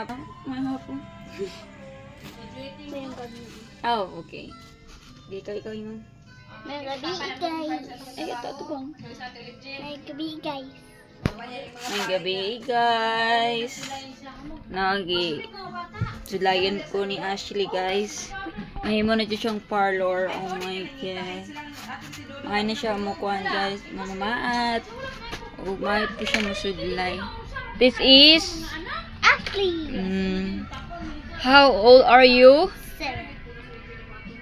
May hapon. Oh, okay. Di ka ikaw yun. May gabi guys. Ay, ito, ito bang? May gabi guys. May gabi, guys. Nagi. Sulayan ko ni Ashley, guys. May mo na siyang parlor. Oh my God. May na siya mukuhan, guys. Mamamaat. O, may po siya musudlay. This is... Mm, how old are you? Seven.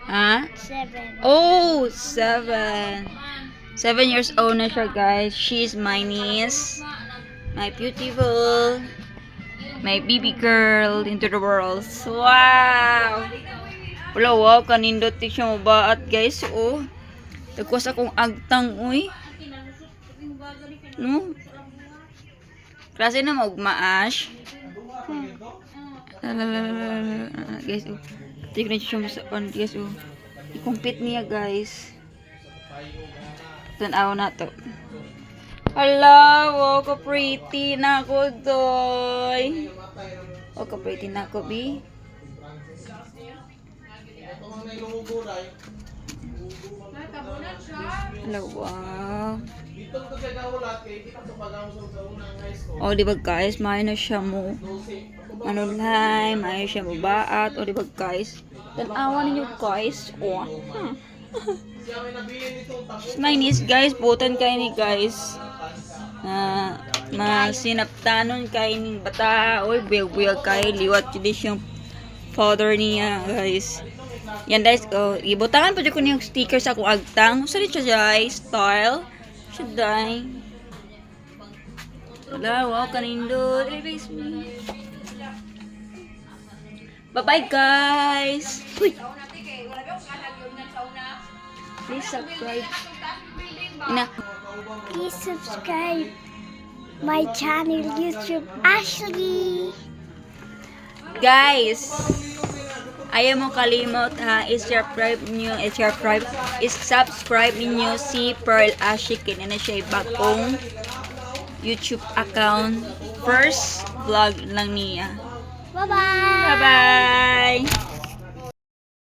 Ha? Seven. Oh, seven. Seven years old na siya, guys. She's my niece. My beautiful. My baby girl into the world. Wow! Wala, wow. Kanindot siya mabaat, guys. Oh. Tagwas akong agtang, uy. No? Klase na magmaash. Lalalala. Guys, oh. Tignan siya sa on, guys, oh. I-compete niya, guys. Tanaw na to. Hala, wow, ka pretty na ako, doy. Wow, ka pretty na ako, bi. Hala, wow. O, di ba guys, may na siya mo. Lang, may siya mo baat. O, di ba guys? Tanawa ninyo guys. O, hmm. My niece guys, butan kay ni guys. Na masinaptanon kay ni bata. Oy, buyag-buyag kay liwat jud siyang father niya, guys. Yan guys, oh, ibutangan pa jud ko niyang sticker sa agtang. Sa siya guys, style. Siya dai. Wala, wow, kanindot. Face me. Bye-bye, guys. Uy. Please subscribe. Ina. Please subscribe my channel YouTube Ashley. Guys, ayaw mo kalimot ha, i-subscribe nyo, i-subscribe, i-subscribe ninyo si Pearl Ashik, kina na siya bagong YouTube account. First vlog lang niya. Bye-bye. Bye-bye!